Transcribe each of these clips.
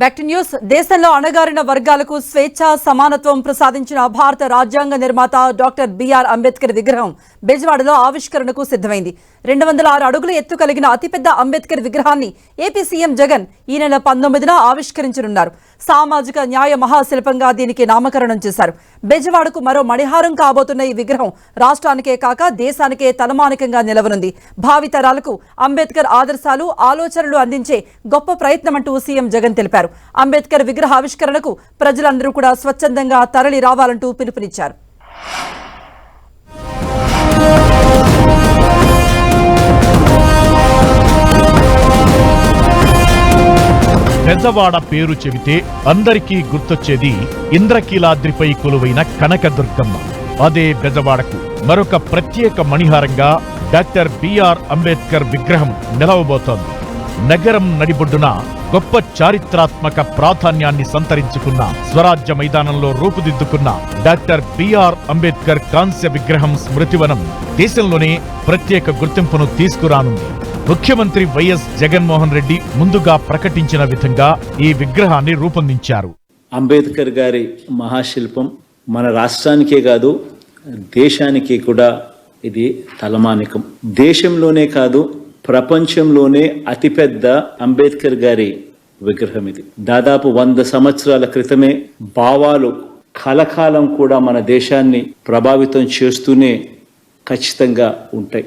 Back to news దేశంలో అణగారిన వర్గాలకు స్వేచ్ఛ సమానత్వం ప్రసాదించిన భారత రాజ్యాంగ నిర్మాత డాక్టర్ బిఆర్ అంబేద్కర్ విగ్రహం బెజవాడలో ఆవిష్కరణకు సిద్ధమైంది. రెండు వందల ఆరు అడుగుల ఎత్తు కలిగిన అతిపెద్ద అంబేద్కర్ విగ్రహాన్ని ఏపీ సీఎం జగన్ ఈ నెల పంతొమ్మిదిన ఆవిష్కరించనున్నారు. సామాజిక న్యాయ మహాశిల్పంగా దీనికి నామకరణం చేశారు. బెజవాడకు మరో మణిహారం కాబోతున్న ఈ విగ్రహం రాష్ట్రానికే కాక దేశానికే తలమానికంగా నిలవనుంది. భావితరాలకు అంబేద్కర్ ఆదర్శాలు ఆలోచనలు అందించే గొప్ప ప్రయత్నమంటూ సీఎం జగన్ తెలిపారు. అంబేద్కర్ విగ్రహ ఆవిష్కరణకు ప్రజలందరూ కూడా స్వచ్ఛందంగా తరలి రావాలంటూ పిలుపునిచ్చారు. పెద్దవాడ పేరు చెబితే అందరికీ గుర్తొచ్చేది ఇంద్రకీలాద్రిపై కొలువైన కనకదుర్గమ్మ. అదే బెజవాడకు మరొక ప్రత్యేక మణిహారంగా డాక్టర్ బిఆర్ అంబేద్కర్ విగ్రహం నిలవబోతోంది. నగరం నడిబొడ్డున గొప్ప చారిత్రాత్మక ప్రాధాన్యాన్ని సంతరించుకున్న స్వరాజ్య మైదానంలో రూపుదిద్దుకున్న డాక్టర్ బిఆర్ అంబేద్కర్ కాంస్య విగ్రహం స్మృతివనం దేశంలోనే ప్రత్యేక గుర్తింపును తీసుకురానుంది. ముఖ్యమంత్రి వైఎస్ జగన్మోహన్ రెడ్డి ముందుగా ప్రకటించిన విధంగా ఈ విగ్రహాన్ని రూపొందించారు. అంబేద్కర్ గారి మహాశిల్పం మన రాష్ట్రానికే కాదు దేశానికి కూడా ఇది తలమానికం. దేశంలోనే కాదు ప్రపంచంలోనే అతిపెద్ద అంబేద్కర్ గారి విగ్రహం ఇది. దాదాపు వంద సంవత్సరాల క్రితమే భావాలు కలకాలం కూడా మన దేశాన్ని ప్రభావితం చేస్తూనే ఖచ్చితంగా ఉంటాయి.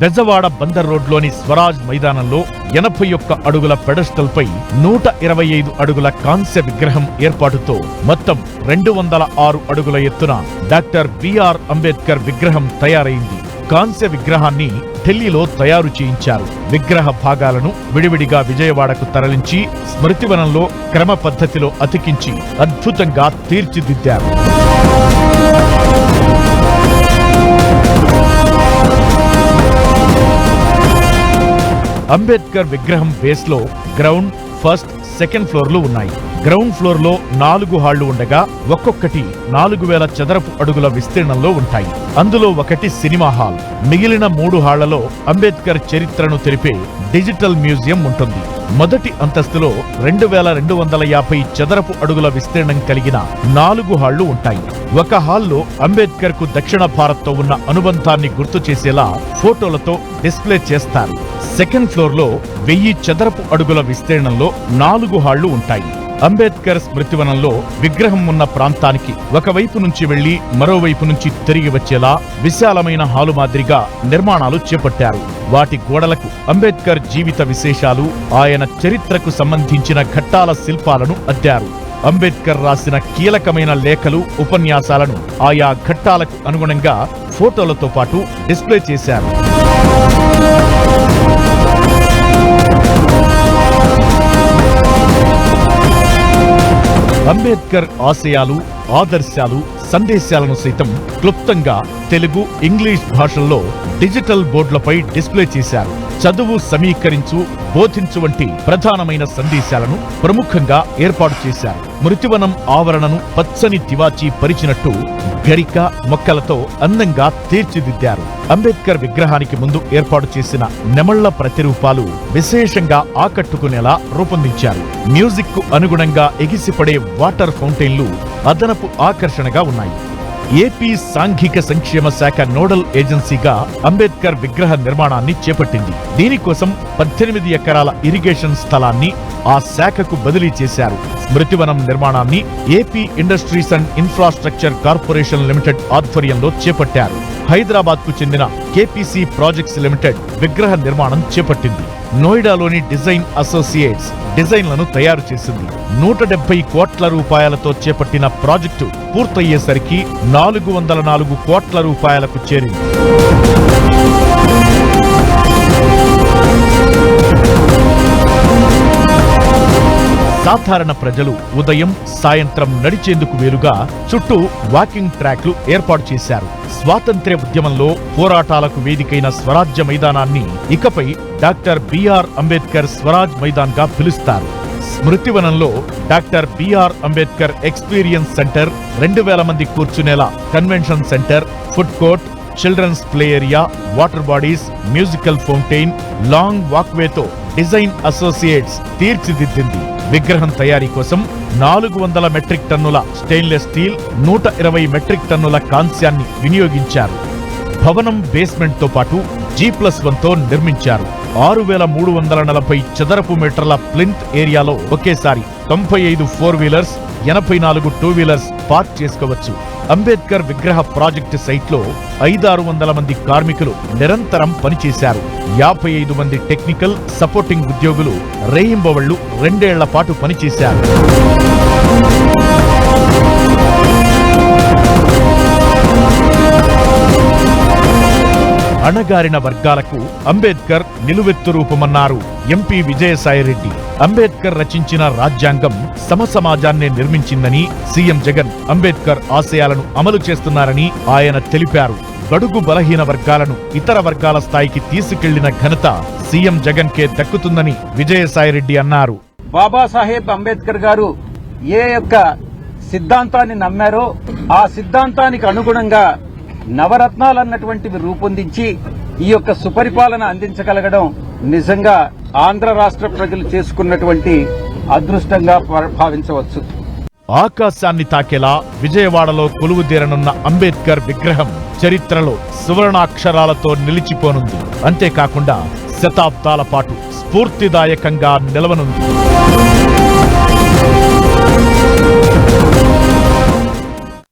బెజవాడ బందర్ రోడ్లోని స్వరాజ్ మైదానంలో ఎనభై ఒక్క అడుగుల పెడస్టల్ పై నూట ఇరవై ఐదు అడుగుల కాంస్య విగ్రహం ఏర్పాటుతో మొత్తం రెండు వందల ఆరు అడుగుల ఎత్తున డాక్టర్ బిఆర్ అంబేద్కర్ విగ్రహం తయారైంది. కాంస్య విగ్రహాన్ని ఢిల్లీలో తయారు చేయించారు. విగ్రహ భాగాలను విడివిడిగా విజయవాడకు తరలించి స్మృతివనంలో క్రమ పద్ధతిలో అతికించి అద్భుతంగా తీర్చిదిద్దారు. అంబేద్కర్ విగ్రహం బేస్లో గ్రౌండ్ ఫస్ట్ సెకండ్ ఫ్లోర్లు ఉన్నాయి. గ్రౌండ్ ఫ్లోర్లో నాలుగు హాళ్ళు ఉండగా ఒక్కొక్కటి నాలుగు వేల చదరపు అడుగుల విస్తీర్ణంలో ఉంటాయి. అందులో ఒకటి సినిమా హాల్. మిగిలిన మూడు హాళ్ళలో అంబేద్కర్ చరిత్రను తెలిపే డిజిటల్ మ్యూజియం ఉంటుంది. మొదటి అంతస్తులో రెండు వేల రెండు వందల యాభై చదరపు అడుగుల విస్తీర్ణం కలిగిన నాలుగు హాళ్ళు ఉంటాయి. ఒక హాల్లో అంబేద్కర్కు దక్షిణ భారత్తో ఉన్న అనుబంధాన్ని గుర్తు చేసేలా ఫోటోలతో డిస్ప్లే చేస్తారు. సెకండ్ ఫ్లోర్లో వెయ్యి చదరపు అడుగుల విస్తీర్ణంలో నాలుగు హాళ్ళు ఉంటాయి. అంబేద్కర్ స్మృతివనంలో విగ్రహం ఉన్న ప్రాంతానికి ఒకవైపు నుంచి వెళ్ళి మరోవైపు నుంచి తిరిగి వచ్చేలా విశాలమైన హాలు మాదిరిగా నిర్మాణాలు చేపట్టారు. వాటి గోడలకు అంబేద్కర్ జీవిత విశేషాలు ఆయన చరిత్రకు సంబంధించిన ఘట్టాల శిల్పాలను అద్దారు. అంబేద్కర్ రాసిన కీలకమైన లేఖలు ఉపన్యాసాలను ఆయా ఘట్టాలకు అనుగుణంగా ఫోటోలతో పాటు డిస్ప్లే చేశారు. అంబేద్కర్ ఆశయాలు ఆదర్శాలు సందేశాలను సైతం క్లుప్తంగా తెలుగు ఇంగ్లీష్ భాషల్లో డిజిటల్ బోర్డులపై డిస్ప్లే చేశారు. చదువు సమీకరించు బోధించు వంటి ప్రధానమైన సందేశాలను ప్రముఖంగా ఏర్పాటు చేశారు. మృతివనం ఆవరణను పచ్చని తివాచి పరిచినట్టు గరిక మొక్కలతో అందంగా తీర్చిదిద్దారు. అంబేద్కర్ విగ్రహానికి ముందు ఏర్పాటు చేసిన నెమళ్ళ ప్రతిరూపాలు విశేషంగా ఆకట్టుకునేలా రూపొందించారు. మ్యూజిక్కు అనుగుణంగా ఎగిసిపడే వాటర్ ఫౌంటైన్లు అదనపు ఆకర్షణగా ఉన్నాయి. ఏపీ సాంఘిక సంక్షేమ శాఖ నోడల్ ఏజెన్సీగా అంబేద్కర్ విగ్రహ నిర్మాణాన్ని చేపట్టింది. దీనికోసం పద్దెనిమిది ఎకరాల ఇరిగేషన్ స్థలాన్ని ఆ శాఖకు బదిలీ చేశారు. స్మృతివనం నిర్మాణాన్ని AP industries and infrastructure corporation limited ఆధ్వర్యంలో చేపట్టారు. హైదరాబాద్కు చెందిన కేపీసీ ప్రాజెక్ట్స్ లిమిటెడ్ విగ్రహ నిర్మాణం చేపట్టింది. నోయిడాలోని డిజైన్ అసోసియేట్స్ డిజైన్లను తయారు చేసింది. నూట డెబ్బై కోట్ల రూపాయలతో చేపట్టిన ప్రాజెక్టు పూర్తయ్యేసరికి నాలుగు వందల నాలుగు కోట్ల రూపాయలకు చేరింది. సాధారణ ప్రజలు ఉదయం సాయంత్రం నడిచేందుకు వేలుగా చుట్టూ వాకింగ్ ట్రాక్లు ఏర్పాటు చేశారు. స్వాతంత్ర్య ఉద్యమంలో పోరాటాలకు వేదికైన స్వరాజ్య మైదానాన్ని ఇకపై doctor B R Ambedkar Swaraj మైదాన్గా పిలుస్తారు. స్మృతివనంలో doctor B R Ambedkar experience centre రెండు వేల మంది కూర్చునేలా convention centre food court children's play area water bodies musical fountain long వాక్వేతో design associates తీర్చిదిద్దింది. విగ్రహం తయారీ కోసం నాలుగు వందల మెట్రిక్ టన్నుల స్టెయిన్లెస్ స్టీల్ నూట ఇరవై మెట్రిక్ టన్నుల కాంస్యాన్ని వినియోగించారు. భవనం బేస్మెంట్తో పాటు జీ ప్లస్ వన్తో నిర్మించారు. ఆరు వేల మూడు వందల నలభై చదరపు మీటర్ల ప్లింత్ ఏరియాలో ఒకేసారి తొంభై ఐదు ఫోర్ వీలర్స్ ఎనభై నాలుగు టూ వీలర్స్ పార్క్ చేసుకోవచ్చు. అంబేద్కర్ విగ్రహ ప్రాజెక్టు సైట్లో ఐదారు వందల మంది కార్మికులు నిరంతరం పనిచేశారు. యాభై ఐదు మంది టెక్నికల్ సపోర్టింగ్ ఉద్యోగులు రేయింబవళ్ళు రెండేళ్ళ పాటు పనిచేశారు. అణగారిన వర్గాలకు అంబేద్కర్ నిలువెత్తు రూపమన్నారు ఎంపీ విజయసాయిరెడ్డి. అంబేద్కర్ రచించిన రాజ్యాంగం సమసమాజాన్నే నిర్మించిందని సీఎం జగన్ అంబేద్కర్ ఆశయాలను అమలు చేస్తున్నారని ఆయన తెలిపారు. గడుగు బలహీన వర్గాలను ఇతర వర్గాల స్థాయికి తీసుకెళ్ళిన ఘనత సీఎం జగన్ కే దక్కుతుందని విజయసాయిరెడ్డి అన్నారు. బాబాసాహెబ్ అంబేద్కర్ గారు ఏ యొక్క సిద్ధాంతాన్ని నమ్మారో ఆ సిద్ధాంతానికి అనుగుణంగా నవరత్నాలు అన్నటువంటివి రూపొందించి ఈ యొక్క సుపరిపాలన అందించగలగడం నిజంగా ఆంధ్ర రాష్ట్ర ప్రజలు చేసుకున్నటువంటి అదృష్టంగా భావించవచ్చు. ఆకాశాన్ని తాకేలా విజయవాడలో కొలువుదీరనున్న అంబేద్కర్ విగ్రహం చరిత్రలో సువర్ణాక్షరాలతో నిలిచిపోనుంది. అంతేకాకుండా శతాబ్దాల పాటు స్ఫూర్తిదాయకంగా నిలవనుంది.